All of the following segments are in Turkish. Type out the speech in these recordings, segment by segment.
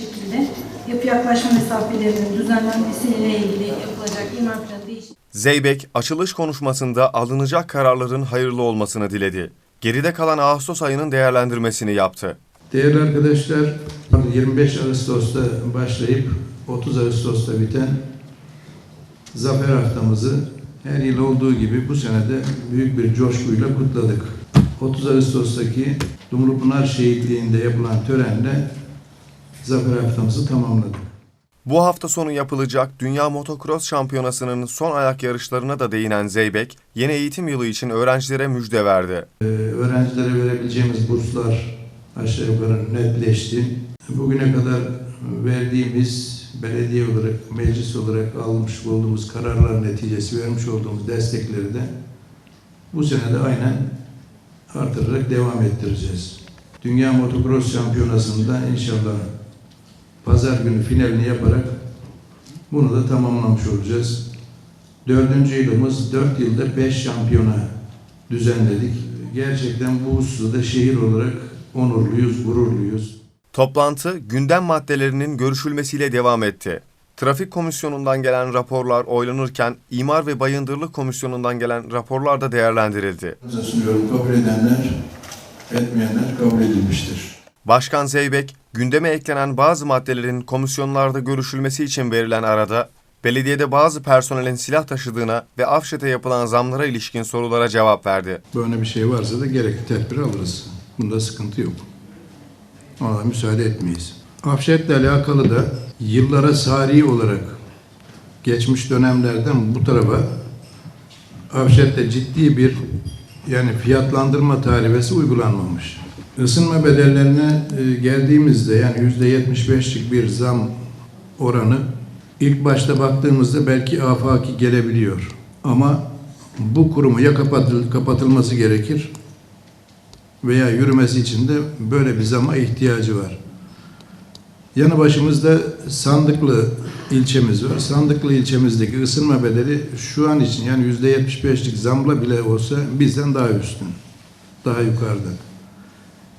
şekilde yapı yaklaşma mesafelerinin düzenlenmesiyle ilgili yapılacak imar planı değişikliği Zeybek açılış konuşmasında alınacak kararların hayırlı olmasını diledi. Geride kalan Ağustos ayının değerlendirmesini yaptı. Değerli arkadaşlar, 25 Ağustos'ta başlayıp 30 Ağustos'ta biten Zafer Haftamızı her yıl olduğu gibi bu senede büyük bir coşkuyla kutladık. 30 Ağustos'taki Dumlupınar Şehitliği'nde yapılan törenle Zafer Haftamızı tamamladık. Bu hafta sonu yapılacak Dünya Motocross Şampiyonası'nın son ayak yarışlarına da değinen Zeybek, yeni eğitim yılı için öğrencilere müjde verdi. Ee, öğrencilere verebileceğimiz burslar aşağı yukarı netleşti. Bugüne kadar verdiğimiz belediye olarak, meclis olarak almış olduğumuz kararlar neticesi vermiş olduğumuz destekleri de bu sene de aynen artırarak devam ettireceğiz. Dünya Motocross Şampiyonası'nda inşallah pazar günü finalini yaparak bunu da tamamlamış olacağız. Dördüncü yılımız, dört yılda beş şampiyona düzenledik. Gerçekten bu hususta şehir olarak onurluyuz, gururluyuz. Toplantı gündem maddelerinin görüşülmesiyle devam etti. Trafik Komisyonu'ndan gelen raporlar oylanırken İmar ve Bayındırlık Komisyonu'ndan gelen raporlar da değerlendirildi. sunuyorum. Kabul edenler, etmeyenler kabul edilmiştir. Başkan Zeybek, gündeme eklenen bazı maddelerin komisyonlarda görüşülmesi için verilen arada, belediyede bazı personelin silah taşıdığına ve Afşet'e yapılan zamlara ilişkin sorulara cevap verdi. Böyle bir şey varsa da gerekli tedbir alırız. Bunda sıkıntı yok. Ona müsaade etmeyiz. Afşet'le alakalı da yıllara sari olarak geçmiş dönemlerden bu tarafa Afşet'te ciddi bir yani fiyatlandırma tarifesi uygulanmamış. Isınma bedellerine e, geldiğimizde yani yüzde 75'lik bir zam oranı ilk başta baktığımızda belki afaki gelebiliyor. Ama bu kurumu ya kapatıl, kapatılması gerekir veya yürümesi için de böyle bir zama ihtiyacı var. Yanı başımızda Sandıklı ilçemiz var. Sandıklı ilçemizdeki ısınma bedeli şu an için yani yüzde 75'lik zamla bile olsa bizden daha üstün. Daha yukarıda.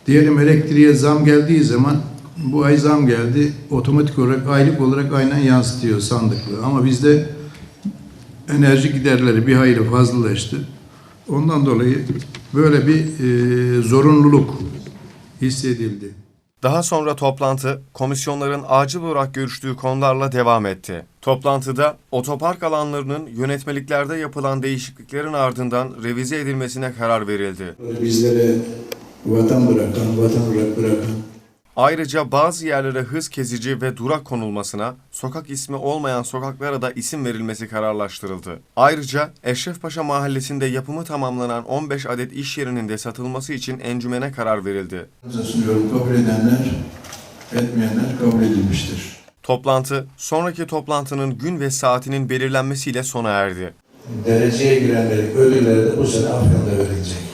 Diyelim elektriğe zam geldiği zaman bu ay zam geldi. Otomatik olarak aylık olarak aynen yansıtıyor sandıklı. Ama bizde enerji giderleri bir hayli fazlalaştı. Ondan dolayı böyle bir e, zorunluluk hissedildi. Daha sonra toplantı, komisyonların acil olarak görüştüğü konularla devam etti. Toplantıda otopark alanlarının yönetmeliklerde yapılan değişikliklerin ardından revize edilmesine karar verildi. Bizlere vatan bırakan, vatan bırakan Ayrıca bazı yerlere hız kesici ve durak konulmasına, sokak ismi olmayan sokaklara da isim verilmesi kararlaştırıldı. Ayrıca Eşrefpaşa mahallesinde yapımı tamamlanan 15 adet iş yerinin de satılması için encümene karar verildi. sunuyorum. Kabul edenler, etmeyenler kabul edilmiştir. Toplantı, sonraki toplantının gün ve saatinin belirlenmesiyle sona erdi. Dereceye girenlerin ödülleri de bu sene Afyon'da verilecek.